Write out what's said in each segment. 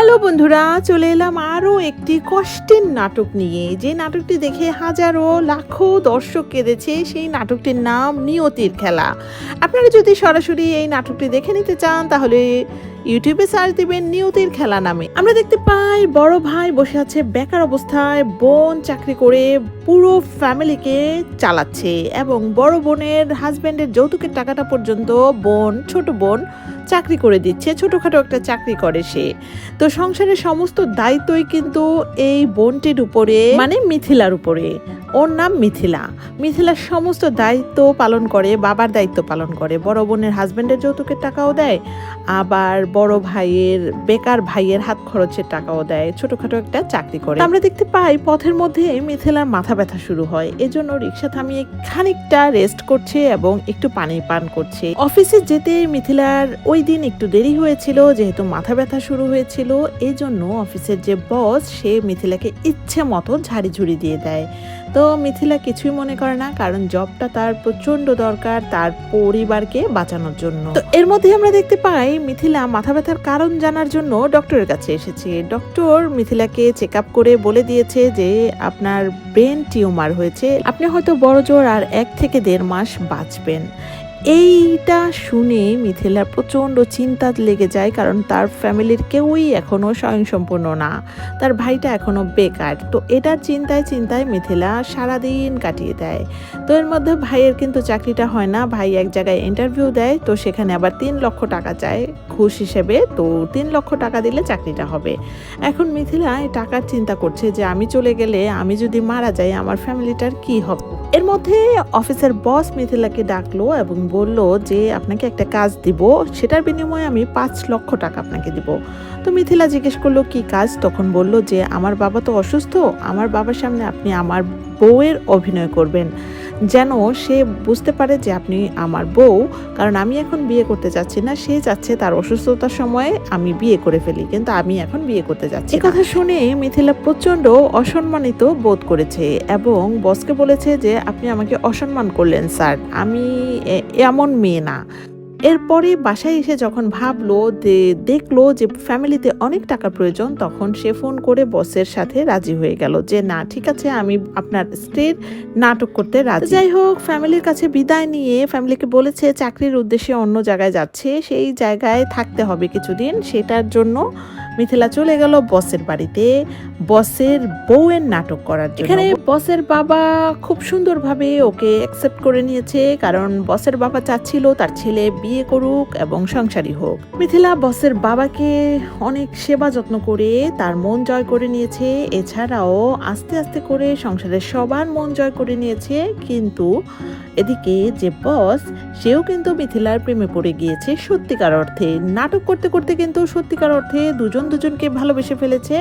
Hello বন্ধুরা, চলে এলাম আরও একটি কষ্টের নাটক নিয়ে। যে নাটকটি দেখে হাজারো, লাখো দর্শক কেঁদেছে সেই নাটকটির নাম নিয়তির খেলা। আপনারা যদি সরাসরি এই নাটকটি দেখে নিতে চান, তাহলে ইউটিউবে সার্চ দিবেন নিয়তির খেলা নামে। আমরা দেখতে পাই, বড় ভাই বসে আছে বেকার অবস্থায়, বোন চাকরি করে পুরো ফ্যামিলিকে চালাচ্ছে এবং বড় বোনের হাজব্যান্ডের যৌতুকের টাকাটা পর্যন্ত বোন, ছোট বোন চাকরি করে দিচ্ছে, ছোটখাটো একটা চাকরি করে সে। তো সংসারের সমস্ত দায়িত্বই কিন্তু এই বোনটির উপরে মানে মিথিলার উপরে। ওর নাম মিথিলা। মিথিলার সমস্ত দায়িত্ব পালন করে, বাবার দায়িত্ব পালন করে। বড় বোনের হাজবেন্ডের যৌতুকের টাকাও দেয়, আবার বড় ভাইয়ের, বেকার ভাইয়ের হাত খরচের টাকাও দেয়, ছোটখাটো একটা চাকরি করে। আমরা দেখতে পাই পথের মধ্যে মিথিলার মাথা ব্যথা শুরু হয়। এজন্য রিক্সা থামিয়ে খানিকটা রেস্ট করছে এবং একটু পানি পান করছে। অফিসে যেতে মিথিলার ওই দিন একটু দেরি হয়েছিল, যেহেতু মাথা ব্যথা শুরু হয়েছিল এই জন্য অফিসের যে বস, সে মিথিলাকে ইচ্ছে মতো ঝাড়ি ঝুড়ি দিয়ে দেয়। তো মিথিলা কিছুই মনে করে না, কারণ জবটা তার প্রচণ্ড দরকার তার পরিবারকে বাঁচানোর জন্য। তো এর মধ্যে আমরা দেখতে পাই, মিথিলা মাথা ব্যথার কারণ জানার জন্য ডক্টরের কাছে এসেছে। ডক্টর মিথিলাকে চেক আপ করে বলে দিয়েছে যে, আপনার ব্রেন টিউমার হয়েছে, আপনি হয়তো বড় জোর আর এক থেকে দেড় মাস বাঁচবেন। এইটা শুনে মিথিলার প্রচণ্ড চিন্তা লেগে যায়, কারণ তার ফ্যামিলির কেউই এখনও স্বয়ংসম্পূর্ণ না। তার ভাইটা এখনও বেকার। তো এটার চিন্তায় চিন্তায় মিথিলা সারাদিন কাটিয়ে দেয়। তো এর মধ্যে ভাইয়ের কিন্তু চাকরিটা হয় না। ভাই এক জায়গায় ইন্টারভিউ দেয়, তো সেখানে আবার তিন লক্ষ টাকা চায়। ঘুষ হিসেবে, তো তিন লক্ষ টাকা দিলে চাকরিটা হবে। এখন মিথিলা এই টাকার চিন্তা করছে যে, আমি চলে গেলে আমি যদি মারা যাই, আমার ফ্যামিলিটার কি হবে? এর মধ্যে অফিসের বস মিথিলাকে ডাকলো এবং বলল যে, আপনাকে একটা কাজ দিব। সেটার বিনিময়ে আমি পাঁচ লক্ষ টাকা আপনাকে দিব। তো মিথিলা জিজ্ঞেস করল, কি কাজ? তখন বলল যে, আমার বাবা তো অসুস্থ। আমার বাবার সামনে আপনি আমার বউয়ের অভিনয় করবেন। যেন সে বুঝতে পারে যে আপনি আমার বউ, কারণ আমি এখন বিয়ে করতে যাচ্ছি না, সে যাচ্ছে তার অসুস্থতার সময়ে আমি বিয়ে করে ফেলি, কিন্তু আমি এখন বিয়ে করতে যাচ্ছি কথা শুনে মিথিলা প্রচণ্ড অসম্মানিত বোধ করেছে এবং বসকে বলেছে যে, আপনি আমাকে অসম্মান করলেন, স্যার। আমি এমন মেয়ে না। এরপরে বাসায় এসে যখন ভাবলো যে, দেখল যে ফ্যামিলিতে অনেক টাকার প্রয়োজন, তখন সে ফোন করে বসের সাথে রাজি হয়ে গেল যে, না, ঠিক আছে, আমি আপনার স্ত্রীর নাটক করতে রাজি। যাই হোক, ফ্যামিলির কাছে বিদায় নিয়ে ফ্যামিলিকে বলেছে, চাকরির উদ্দেশ্যে অন্য জায়গায় যাচ্ছে, সেই জায়গায় থাকতে হবে কিছুদিন, সেটার জন্য মিথিলা চলে গেল বসের বাড়িতে। বসের বউয়ের নাটক করার জন্য। এখানে বসের বাবা খুব সুন্দরভাবে ওকে অ্যাকসেপ্ট করে নিয়েছে, কারণ বসের বাবা চাচ্ছিল তার ছেলে বিয়ে করুক এবং সংসারী হোক। মিথিলা বসের বাবাকে অনেক সেবা যত্ন করে তার মন জয় করে নিয়েছে। এছাড়াও আস্তে আস্তে করে সংসারের সবার মন জয় করে নিয়েছে, কিন্তু এদিকে যে বস, সেও কিন্তু মিথিলার প্রেমে পড়ে গিয়েছে সত্যিকার অর্থে। নাটক করতে করতে কিন্তু সত্যিকার অর্থে দুজন দুজনকে ভালোবেসে ফেলেছে।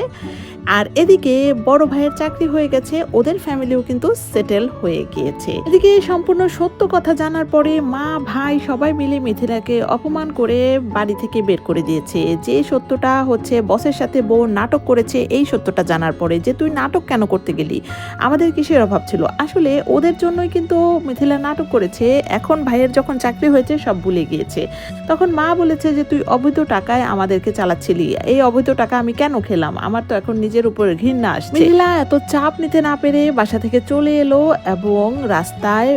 আর এদিকে বড় ভাইয়ের চাকরি হয়ে গেছে, ওদের ফ্যামিলিও কিন্তু সেটেল হয়ে গিয়েছে। এদিকে সম্পূর্ণ সত্য কথা জানার পরে মা, ভাই সবাই মিলে মিথিলাকে অপমান করে বাড়ি থেকে বের করে দিয়েছে। যে সত্যটা হচ্ছে, বসের সাথে বউ নাটক করেছে, এই সত্যটা জানার পরে যে, তুই নাটক কেন করতে গেলি? আমাদের কিসের অভাব ছিল? আসলে ওদের জন্যই কিন্তু মিথিলা নাটক করেছে এখন ভাইয়ের যখন চাকরি হয়েছে সব ভুলে গিয়েছে। তখন মা বলেছে যে তুই অবৈধ টাকায় আমাদেরকে চালাচ্ছিলি। এই অবৈধ টাকা আমি কেন খেলাম? আমার তো এখন নিজের উপরে ঘৃণা আসছে। এত চাপ নিতে না পেরে বাসা থেকে চলে এলো এবং রাস্তায়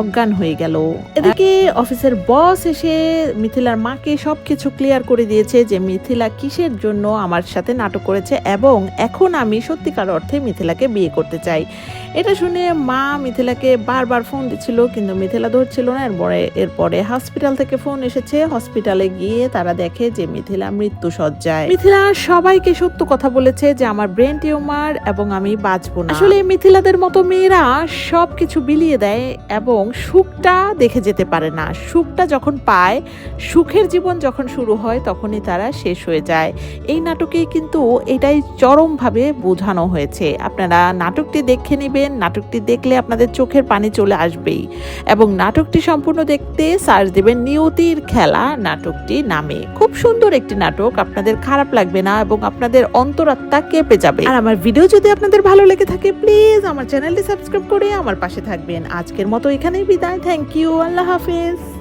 অজ্ঞান হয়ে গেল। এদিকে অফিসের বস এসে মিথিলার মাকে সবকিছু ক্লিয়ার করে দিয়েছে যে মিথিলা কিসের জন্য আমার সাথে নাটক করেছে এবং এখন আমি সত্যিকার অর্থে মিথিলাকে বিয়ে করতে চাই। এটা শুনে মা মিথিলাকে বারবার ফোন দিচ্ছিল, কিন্তু মিথিলা ধরছিল না। এরপরে এরপরে হসপিটাল থেকে ফোন এসেছে। হসপিটালে গিয়ে তারা দেখে যে মিথিলা মৃত্যু সজ্জায় মিথিলা সবাইকে সত্য কথা বলেছে যে আমার ব্রেন টিউমার এবং আমি বাঁচবো না। আসলে মিথিলাদের মতো মেয়েরা সবকিছু বিলিয়ে দেয় এবং সুখটা দেখে যেতে পারে না। সুখটা যখন পায়, সুখের জীবন যখন শুরু হয়, তখনই তারা শেষ হয়ে যায়। এই নাটকে কিন্তু এটাই চরমভাবে বোঝানো হয়েছে। আপনারা নাটকটি দেখে নেবেন, নাটকটি দেখলে আপনাদের চোখের পানি চলে আসবেই। এবং নাটকটি সম্পূর্ণ দেখতে সার্চ দেবেন নিয়তির খেলা নাটকটি নামে। খুব সুন্দর একটি নাটক, আপনাদের খারাপ লাগবে না এবং আপনাদের অন্তরাত্মা কেঁপে যাবে। আর আমার ভিডিও যদি আপনাদের ভালো লেগে থাকে, প্লিজ আমার চ্যানেলটি সাবস্ক্রাইব করে আমার পাশে থাকবেন। আজকের মতো এখানেই বিদায়। থ্যাংক ইউ আল্লাহ হাফেজ।